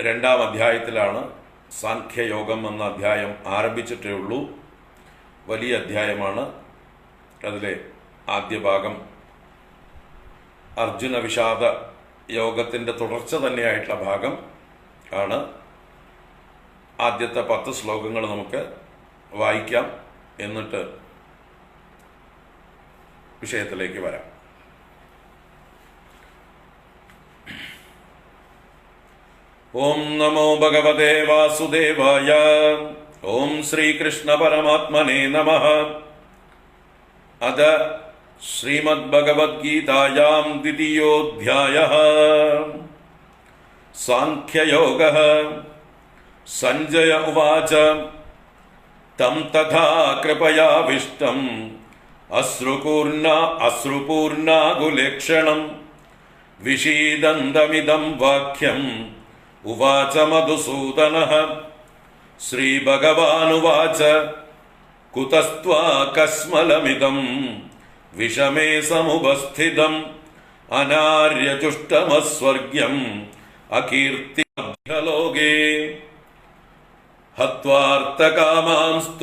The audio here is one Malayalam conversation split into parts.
രണ്ടാം അധ്യായത്തിലാണ് സാഖ്യയോഗം എന്ന അധ്യായം ആരംഭിച്ചിട്ടേ ഉള്ളൂ. വലിയ അധ്യായമാണ്. അതിലെ ആദ്യ ഭാഗം അർജുന വിഷാദ യോഗത്തിന്റെ തുടർച്ച തന്നെയായിട്ടുള്ള ഭാഗം ആണ്. ആദ്യത്തെ പത്ത് ശ്ലോകങ്ങൾ നമുക്ക് വായിക്കാം. എന്നിട്ട് വിഷയത്തിലേക്ക് വരാം. ओम नमो भगवते वासुदेवाय। ॐ श्रीकृष्णपरमात्मने नमः। अद श्रीमद्भगवद्गीतायां द्वितीयोऽध्यायः। साङ्ख्ययोगः सञ्जय उवाच। तम तथा कृपया कृपयाभीष्टम् अश्रुपूर्णा अश्रुपूर्णागुलेक्षणं विशीदंदमिदं वाक्यं उवाच मधुसूदन। मधुसूदनः श्रीभगवानुवाच, कुतस्त्वाकस्मलमिदम्, विषमे समुपस्थितम्, अनार्यचुष्टमस्वर्ग्यम् अकीर्तिलोके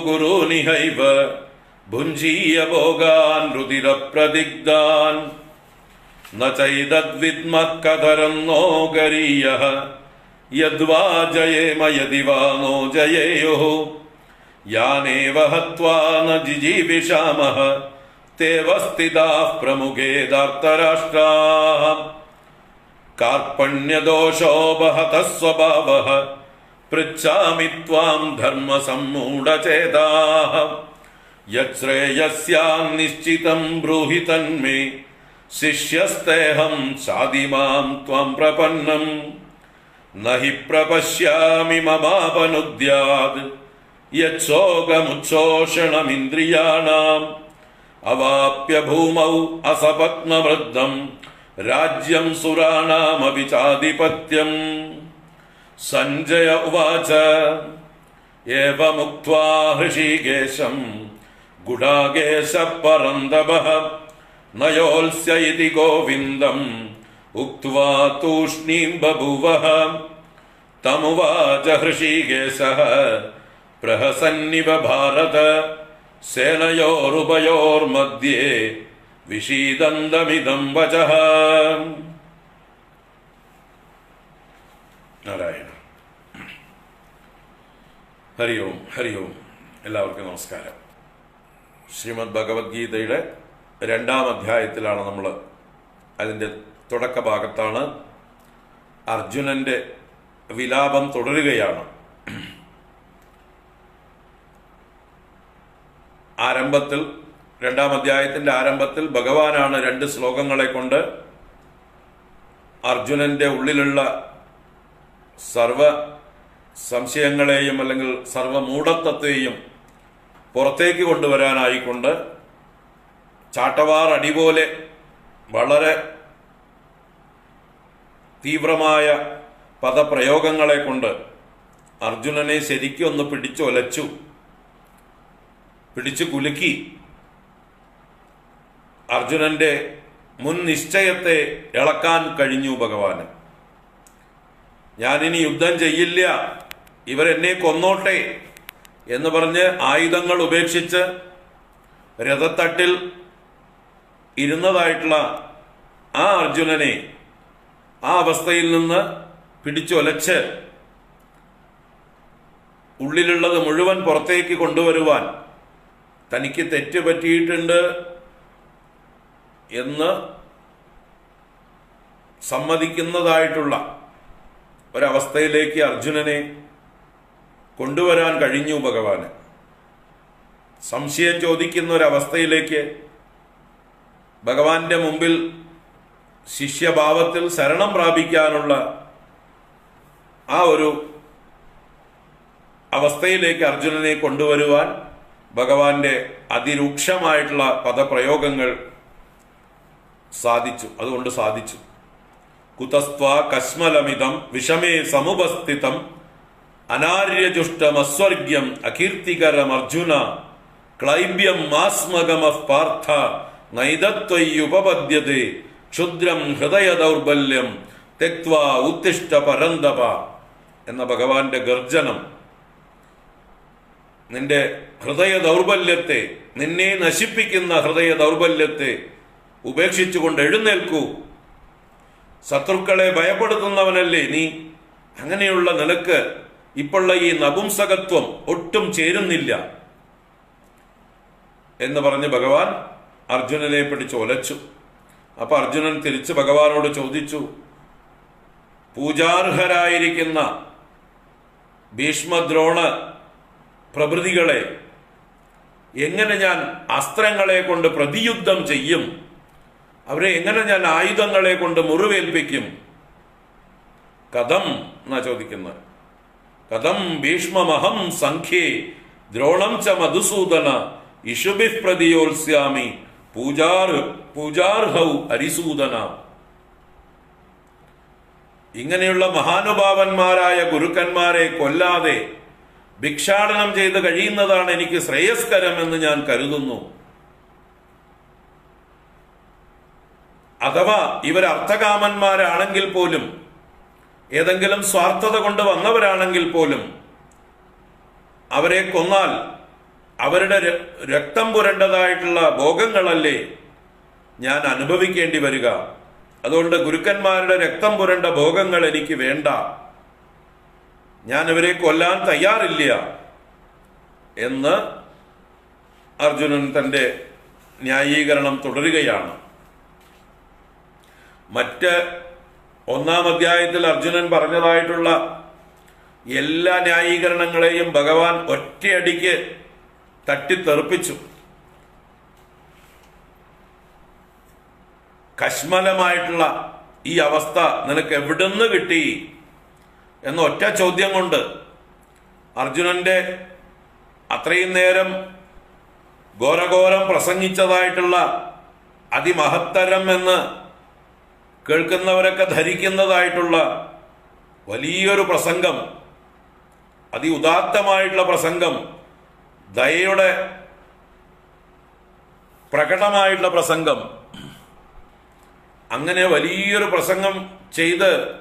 गुरूनिह भुंजीय भुञ्जीयभोगान् प्रदिग्धा न चैतद्विद्मः कदरम् नो गरीय यद्वा जयेम यदि वा नो जयेयोः। या हत्वा न जिजीविषामः, ते वस्तिदाः प्रमुखे दार्तराष्ट्राः कार्पण्यदोषो स्वभाव स्वभावः पृच्छामि धर्म धर्मसम्मूढचेताः। यच्छ्रेयस्यान्निश्चितम् ब्रूहि तन्मे शिष्यस्ते हम माम् त्वम् प्रपन्नम्। നഹി പ്രപശ്യാമി മമാപനുദ്യാത്. യക്ഷോകമുച്ഛോഷണമിന്ദ്രിയാണാം അവാപ്യ ഭൂമൗ അസപത്മവൃദ്ധം രാജ്യം സുരാണാമപി ചാധിപത്യം. സഞ്ജയ ഉവാച. ഏവമുക്വാ ഹൃഷീകേശം. ഗുഡാകേശ പരന്തപ നയോത്സ്യ ഗോവിന്ദം. उक्त्वा तूष्णीं बभूवः तमुवाच हृषीकेशः प्रहसन्निव भारत सेनयोरुभयोर्मध्ये വിഷീദന്തമിതം വചഃ നാരായണ ഹരി ഓം ഹരി ഓം എല്ലാവർക്കും നമസ്കാരം ശ്രീമദ് ഭഗവത്ഗീതയുടെ രണ്ടാം അധ്യായത്തിലാണ് നമ്മൾ അതിൻ്റെ തുടക്ക ഭാഗത്താണ് അർജുനന്റെ വിലാപം തുടരുകയാണ്. ആരംഭത്തിൽ രണ്ടാം അധ്യായത്തിന്റെ ആരംഭത്തിൽ ഭഗവാനാണ് രണ്ട് ശ്ലോകങ്ങളെ കൊണ്ട് അർജുനന്റെ ഉള്ളിലുള്ള സർവ സംശയങ്ങളെയും അല്ലെങ്കിൽ സർവ മൂഢത്വത്തെയും പുറത്തേക്ക് കൊണ്ടുവരാനായിക്കൊണ്ട് ചാട്ടവാർ അടിപോലെ വളരെ തീവ്രമായ പദപ്രയോഗങ്ങളെ കൊണ്ട് അർജുനനെ ശരിക്കും ഒന്ന് പിടിച്ചൊലച്ചു. പിടിച്ചു കുലുക്കി. അർജുനന്റെ മുൻ നിശ്ചയത്തെ ഇളക്കാൻ കഴിഞ്ഞു ഭഗവാന്. ഞാനിനി യുദ്ധം ചെയ്യില്ല. ഇവരെന്നെ കൊന്നോട്ടെ എന്ന് പറഞ്ഞ് ആയുധങ്ങൾ ഉപേക്ഷിച്ച് രഥത്തട്ടിൽ ഇരുന്നതായിട്ടുള്ള ആ അർജുനനെ ആ അവസ്ഥയിൽ നിന്ന് പിടിച്ചൊലച്ച് ഉള്ളിലുള്ളത് മുഴുവൻ പുറത്തേക്ക് കൊണ്ടുവരുവാൻ തനിക്ക് തെറ്റ് പറ്റിയിട്ടുണ്ട് എന്ന് സമ്മതിക്കുന്നതായിട്ടുള്ള ഒരവസ്ഥയിലേക്ക് അർജുനനെ കൊണ്ടുവരാൻ കഴിഞ്ഞു ഭഗവാന്. സംശയം ചോദിക്കുന്ന ഒരവസ്ഥയിലേക്ക് ഭഗവാന്റെ മുമ്പിൽ ശിഷ്യഭാവത്തിൽ ശരണം പ്രാപിക്കാനുള്ള ആ ഒരു അവസ്ഥയിലേക്ക് അർജുനനെ കൊണ്ടുവരുവാൻ ഭഗവാന്റെ അതിരൂക്ഷമായിട്ടുള്ള പദപ്രയോഗങ്ങൾ സാധിച്ചു. അതുകൊണ്ട് സാധിച്ചു. കുതസ്ത്വ കശ്മലമിതം വിഷമേ സമുപസ്ഥിതം അനാര്യജുഷ്ടമസ്വർഗ്യം അകീർത്തികരം അർജുന ക്ലൈബ്യം മാസ്മഗമ പാർത്ഥ നൈതത്വയ്യുപപദ്യത്തെ ക്ഷുദ്രം ഹൃദയ ദൗർബല്യം തെക്വ ഉത്തിഷ്ട പരന്തപ എന്ന ഭഗവാന്റെ ഗർജനം. നിന്റെ ഹൃദയ ദൗർബല്യത്തെ നിന്നെ നശിപ്പിക്കുന്ന ഹൃദയ ദൗർബല്യത്തെ ഉപേക്ഷിച്ചുകൊണ്ട് എഴുന്നേൽക്കൂ. ശത്രുക്കളെ ഭയപ്പെടുത്തുന്നവനല്ലേ നീ? അങ്ങനെയുള്ള നിലയ്ക്ക് ഇപ്പോഴുള്ള ഈ നപുംസകത്വം ഒട്ടും ചേരുന്നില്ല. എന്ന് പറഞ്ഞ് ഭഗവാൻ അർജുനനെ പിടിച്ച് ഒലച്ചു. അപ്പൊ അർജുനൻ തിരിച്ച് ഭഗവാനോട് ചോദിച്ചു പൂജാർഹരായിരിക്കുന്ന ഭീഷ്മദ്രോണ പ്രഭൃതികളെ എങ്ങനെ ഞാൻ അസ്ത്രങ്ങളെ കൊണ്ട് പ്രതിയുദ്ധം ചെയ്യും? അവരെ എങ്ങനെ ഞാൻ ആയുധങ്ങളെ കൊണ്ട് മുറിവേൽപ്പിക്കും? കഥം എന്നാ ചോദിക്കുന്നത്. കഥം ഭീഷ്മമഹം സംഖ്യേ ദ്രോണം ച മധുസൂദന ഇഷുബിഫ് പ്രതിയോത്സ്യാമി പൂജാർ പൂജാർഹൗ അരിസൂദന. ഇങ്ങനെയുള്ള മഹാനുഭാവന്മാരായ ഗുരുക്കന്മാരെ കൊല്ലാതെ ഭിക്ഷാടനം ചെയ്ത് കഴിയുന്നതാണ് എനിക്ക് ശ്രേയസ്കരം എന്ന് ഞാൻ കരുതുന്നു. അഥവാ ഇവർ അർത്ഥകാമന്മാരാണെങ്കിൽ പോലും ഏതെങ്കിലും സ്വാർത്ഥത കൊണ്ട് വന്നവരാണെങ്കിൽ പോലും അവരെ കൊന്നാൽ അവരുടെ രക്തം പുരണ്ടതായിട്ടുള്ള ഭോഗങ്ങളല്ലേ ഞാൻ അനുഭവിക്കേണ്ടി വരിക. അതുകൊണ്ട് ഗുരുക്കന്മാരുടെ രക്തം പുരണ്ട ഭോഗങ്ങൾ എനിക്ക് വേണ്ട. ഞാൻ അവരെ കൊല്ലാൻ തയ്യാറില്ല എന്ന് അർജുനൻ തന്റെ ന്യായീകരണം തുടരുകയാണ്. മറ്റ് ഒന്നാം അധ്യായത്തിൽ അർജുനൻ പറഞ്ഞതായിട്ടുള്ള എല്ലാ ന്യായീകരണങ്ങളെയും ഭഗവാൻ ഒറ്റയടിക്ക് തട്ടിത്തെറിപ്പിച്ചു. കശ്മലമായിട്ടുള്ള ഈ അവസ്ഥ നിനക്ക് എവിടുന്ന് കിട്ടി? എന്ന ഒറ്റ ചോദ്യം കൊണ്ട് അർജുനന്റെ അത്രയും നേരം ഘോരഘോരം പ്രസംഗിച്ചതായിട്ടുള്ള അതിമഹത്തരം എന്ന് കേൾക്കുന്നവരൊക്കെ ധരിക്കുന്നതായിട്ടുള്ള വലിയൊരു പ്രസംഗം അതി ഉദാത്തമായിട്ടുള്ള പ്രസംഗം ദയയുടെ പ്രകടമായിട്ടുള്ള പ്രസംഗം. അങ്ങനെ വലിയൊരു പ്രസംഗം ചെയ്ത്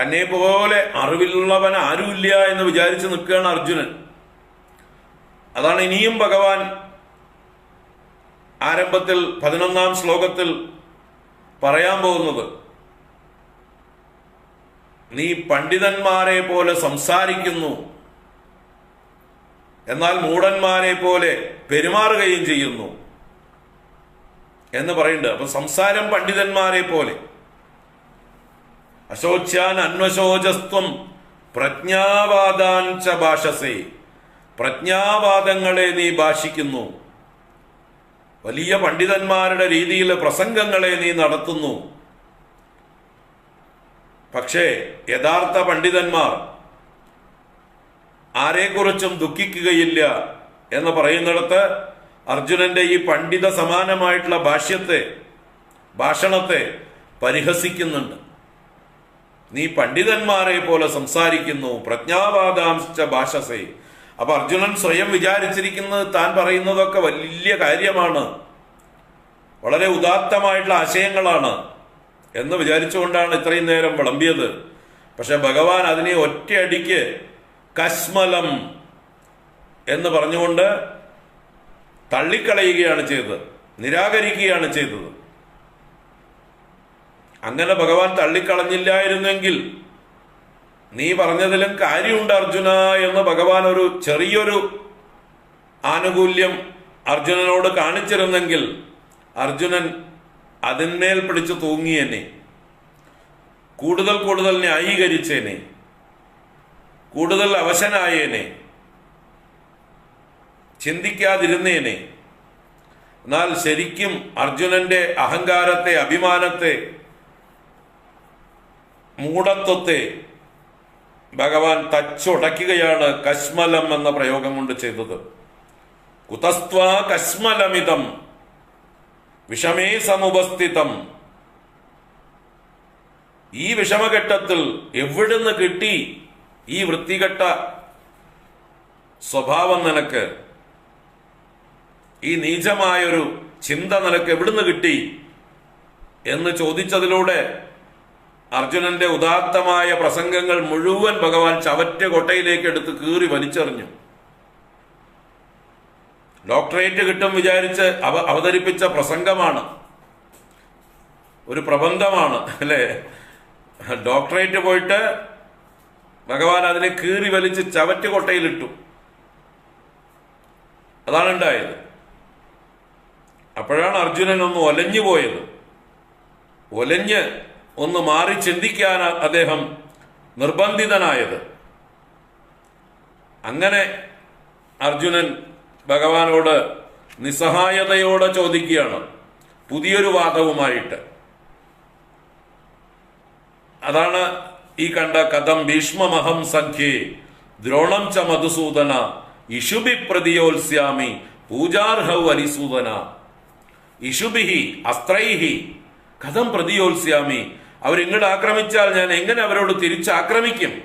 തന്നെ പോലെ അറിവിലുള്ളവൻ ആരുമില്ല എന്ന് വിചാരിച്ച് നിൽക്കുകയാണ് അർജുനൻ. അതാണ് ഇനിയും ഭഗവാൻ ആരംഭത്തിൽ പതിനൊന്നാം ശ്ലോകത്തിൽ പറയാൻ പോകുന്നത്. നീ പണ്ഡിതന്മാരെ പോലെ സംസാരിക്കുന്നു. എന്നാൽ മൂടന്മാരെ പോലെ പെരുമാറുകയും ചെയ്യുന്നു എന്ന് പറയുന്നുണ്ട്. അപ്പൊ സംസാരം പണ്ഡിതന്മാരെ പോലെ അശോച്യാൻ അന്വശോചസ്ത്വം പ്രജ്ഞാവാദാൻ ച ഭാഷസേ. പ്രജ്ഞാവാദങ്ങളെ നീ ഭാഷിക്കുന്നു. വലിയ പണ്ഡിതന്മാരുടെ രീതിയിലെ പ്രസംഗങ്ങളെ നീ നടത്തുന്നു. പക്ഷേ യഥാർത്ഥ പണ്ഡിതന്മാർ ആരെക്കുറിച്ചും ദുഃഖിക്കുകയില്ല എന്ന് പറയുന്നിടത്ത് അർജുനന്റെ ഈ പണ്ഡിത സമാനമായിട്ടുള്ള ഭാഷ്യത്തെ ഭാഷണത്തെ പരിഹസിക്കുന്നുണ്ട്. നീ പണ്ഡിതന്മാരെ പോലെ സംസാരിക്കുന്നു പ്രജ്ഞാവാദാംശ ഭാഷസേ. അപ്പൊ അർജുനൻ സ്വയം വിചാരിച്ചിരിക്കുന്നത് താൻ പറയുന്നതൊക്കെ വലിയ കാര്യമാണ്. വളരെ ഉദാത്തമായിട്ടുള്ള ആശയങ്ങളാണ് എന്ന് വിചാരിച്ചുകൊണ്ടാണ് ഇത്രയും നേരം വിളമ്പിയത്. പക്ഷെ ഭഗവാൻ അതിനെ ഒറ്റയടിക്ക് കശ്മലം എന്ന് പറഞ്ഞുകൊണ്ട് തള്ളിക്കളയുകയാണ് ചെയ്തത് നിരാകരിക്കുകയാണ് ചെയ്തത്. അങ്ങനെ ഭഗവാൻ തള്ളിക്കളഞ്ഞില്ലായിരുന്നെങ്കിൽ നീ പറഞ്ഞതിലും കാര്യമുണ്ട് അർജുന എന്ന് ഭഗവാൻ ഒരു ചെറിയൊരു ആനുകൂല്യം അർജുനനോട് കാണിച്ചിരുന്നെങ്കിൽ അർജുനൻ അതിന്മേൽ പിടിച്ചു തൂങ്ങിയെന്നെ കൂടുതൽ കൂടുതൽ ന്യായീകരിച്ചേനെ. കൂടുതൽ അവശനായേനെ. ചിന്തിക്കാതിരുന്നേനെ. എന്നാൽ ശരിക്കും അർജുനന്റെ അഹങ്കാരത്തെ അഭിമാനത്തെ മൂഢത്വത്തെ ഭഗവാൻ തച്ചുടക്കുകയാണ് കശ്മലം എന്ന പ്രയോഗം കൊണ്ട് ചെയ്തത്. കുതസ്ത്വാ കശ്മലമിതം വിഷമേ സമുപസ്ഥിതം. ഈ വിഷമഘട്ടത്തിൽ എവിടുന്ന് കിട്ടി ഈ വൃത്തികെട്ട സ്വഭാവം നിനക്ക് ഈ നീചമായൊരു ചിന്ത നിനക്ക് എവിടുന്ന് കിട്ടി? എന്ന് ചോദിച്ചതിലൂടെ അർജുനന്റെ ഉദാത്തമായ പ്രസംഗങ്ങൾ മുഴുവൻ ഭഗവാൻ ചവറ്റ കൊട്ടയിലേക്ക് എടുത്ത് കീറി വലിച്ചെറിഞ്ഞു. ഡോക്ടറേറ്റ് കിട്ടും വിചാരിച്ച് അവ അവതരിപ്പിച്ച പ്രസംഗമാണ്. ഒരു പ്രബന്ധമാണ് അല്ലേ? ഡോക്ടറേറ്റ് പോയിട്ട് ഭഗവാൻ അതിനെ കീറി വലിച്ച് ചവറ്റ് കൊട്ടയിലിട്ടു. അതാണ് ഉണ്ടായത് അപ്പോഴാണ് അർജുനൻ ഒന്ന് ഒലഞ്ഞു പോയത്. ഒലഞ്ഞ് ഒന്ന് മാറി ചിന്തിക്കാൻ അദ്ദേഹം നിർബന്ധിതനായത്. അങ്ങനെ അർജുനൻ ഭഗവാനോട് നിസ്സഹായതയോടെ ചോദിക്കുകയാണ്. പുതിയൊരു വാദവുമായിട്ട്. അതാണ് ഈ കണ്ട കഥം ഭീഷ്മമഹം സഖ്യേ. ദ്രോണം ച മധുസൂദന. ഇഷുബി പ്രതിയോത്സ്യാമി പൂജാർഹൗ അരിസൂദന. ഇഷുബിഹി അസ്ത്രൈഹി. കഥം പ്രതിയോത്സ്യാമി അവരിങ്ങോട്ട് ആക്രമിച്ചാൽ ഞാൻ എങ്ങനെ അവരോട് തിരിച്ചാക്രമിക്കും?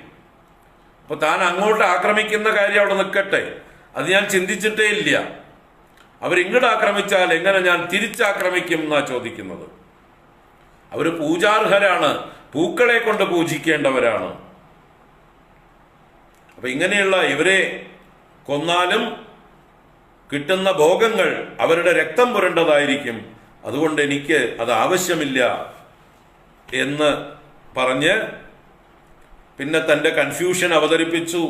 അപ്പൊ താൻ അങ്ങോട്ട് ആക്രമിക്കുന്ന കാര്യം അവിടെ നിൽക്കട്ടെ. അത് ഞാൻ ചിന്തിച്ചിട്ടേ ഇല്ല. അവരിങ്ങോട്ട് ആക്രമിച്ചാൽ എങ്ങനെ ഞാൻ തിരിച്ചാക്രമിക്കും എന്നാ ചോദിക്കുന്നത്. അവർ പൂജാർഹരാണ്. പൂക്കളെ കൊണ്ട് പൂജിക്കേണ്ടവരാണ്. അപ്പൊ ഇങ്ങനെയുള്ള ഇവരെ കൊന്നാലും കിട്ടുന്ന ഭോഗങ്ങൾ അവരുടെ രക്തം പുരണ്ടതായിരിക്കും. അതുകൊണ്ട് എനിക്ക് അത് ആവശ്യമില്ല എന്ന് പറഞ്ഞ് പിന്നെ തന്റെ കൺഫ്യൂഷൻ അവതരിപ്പിച്ചു.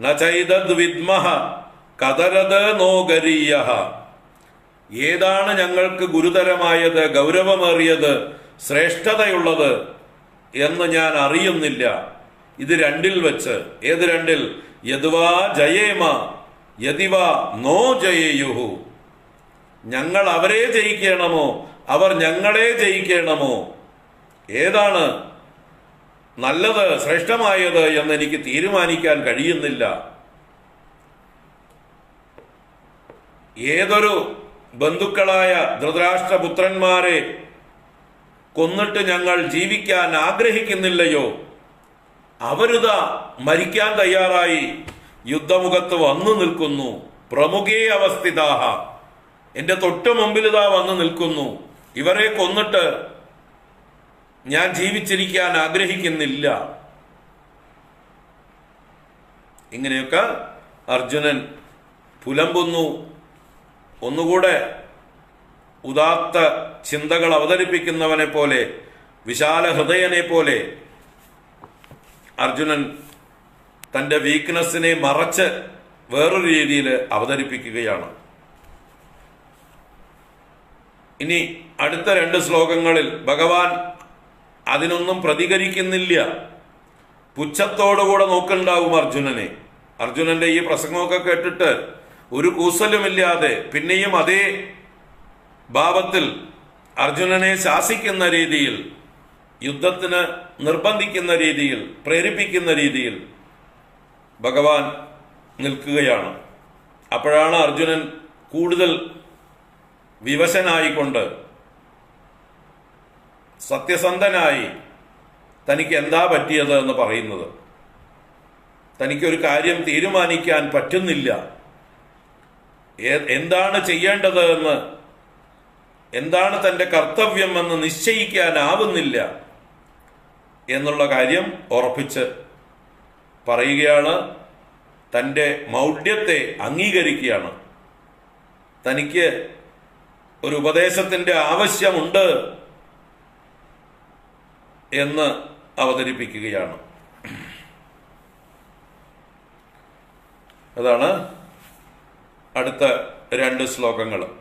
നചൈതദ് വിദ്മഹ കതരത് നോഗരീയ ഏതാണ് ഞങ്ങൾക്ക് ഗുരുതരമായത് ഗൗരവമേറിയത്? ശ്രേഷ്ഠതയുള്ളത് എന്ന് ഞാൻ അറിയുന്നില്ല. ഇത് രണ്ടിൽ വെച്ച്. ഏത് രണ്ടിൽ? യദ്വാ ജയേമ യതിവ നോ ജയേയുഹു. ഞങ്ങൾ അവരെ ജയിക്കണമോ? അവർ ഞങ്ങളെ ജയിക്കണമോ? ഏതാണ് നല്ലത് ശ്രേഷ്ഠമായത് എന്ന് എനിക്ക് തീരുമാനിക്കാൻ കഴിയുന്നില്ല. ഏതൊരു ബന്ധുക്കളായ ധൃതരാഷ്ട്രപുത്രന്മാരെ കൊന്നിട്ട് ഞങ്ങൾ ജീവിക്കാൻ ആഗ്രഹിക്കുന്നില്ലയോ? അവരുത മരിക്കാൻ തയ്യാറായി. യുദ്ധമുഖത്ത് വന്നു നിൽക്കുന്നു. പ്രമുഖേ അവസ്ഥിതാഹ. എന്റെ തൊട്ടു മുമ്പിൽ ഇതാ വന്നു നിൽക്കുന്നു. ഇവരെ കൊന്നിട്ട് ഞാൻ ജീവിച്ചിരിക്കാൻ ആഗ്രഹിക്കുന്നില്ല. ഇങ്ങനെയൊക്കെ അർജുനൻ പുലമ്പുന്നു. ഒന്നുകൂടെ ഉദാത്ത ചിന്തകൾ അവതരിപ്പിക്കുന്നവനെ പോലെ വിശാല ഹൃദയനെ പോലെ അർജുനൻ തന്റെ വീക്ക്നെസ്സിനെ മറച്ച് വേറൊരു രീതിയിൽ അവതരിപ്പിക്കുകയാണ്. ഇനി അടുത്ത രണ്ട് ശ്ലോകങ്ങളിൽ ഭഗവാൻ അതിനൊന്നും പ്രതികരിക്കുന്നില്ല. പുച്ഛത്തോടുകൂടെ നോക്കുന്നുണ്ടാവും അർജുനനെ. അർജുനന്റെ ഈ പ്രസംഗമൊക്കെ കേട്ടിട്ട് ഒരു കൂസലുമില്ലാതെ പിന്നെയും അതേ ഭാവത്തിൽ അർജുനനെ ശാസിക്കുന്ന രീതിയിൽ യുദ്ധത്തിന് നിർബന്ധിക്കുന്ന രീതിയിൽ പ്രേരിപ്പിക്കുന്ന രീതിയിൽ ഭഗവാൻ നിൽക്കുകയാണ്. അപ്പോഴാണ് അർജുനൻ കൂടുതൽ വിവശനായിക്കൊണ്ട് സത്യസന്ധനായി തനിക്ക് എന്താ പറ്റിയത് എന്ന് പറയുന്നത്. തനിക്കൊരു കാര്യം തീരുമാനിക്കാൻ പറ്റുന്നില്ല. എന്താണ് ചെയ്യേണ്ടത് എന്ന് എന്താണ് തന്റെ കർത്തവ്യം എന്ന് നിശ്ചയിക്കാനാവുന്നില്ല എന്നുള്ള കാര്യം ഉറപ്പിച്ച് പറയുകയാണ്. തന്റെ മൗഢ്യത്തെ അംഗീകരിക്കുകയാണ്. തനിക്ക് ഒരു ഉപദേശത്തിന്റെ ആവശ്യമുണ്ട് എന്ന് അവതരിപ്പിക്കുകയാണ്. അതാണ് അടുത്ത രണ്ട് ശ്ലോകങ്ങൾ.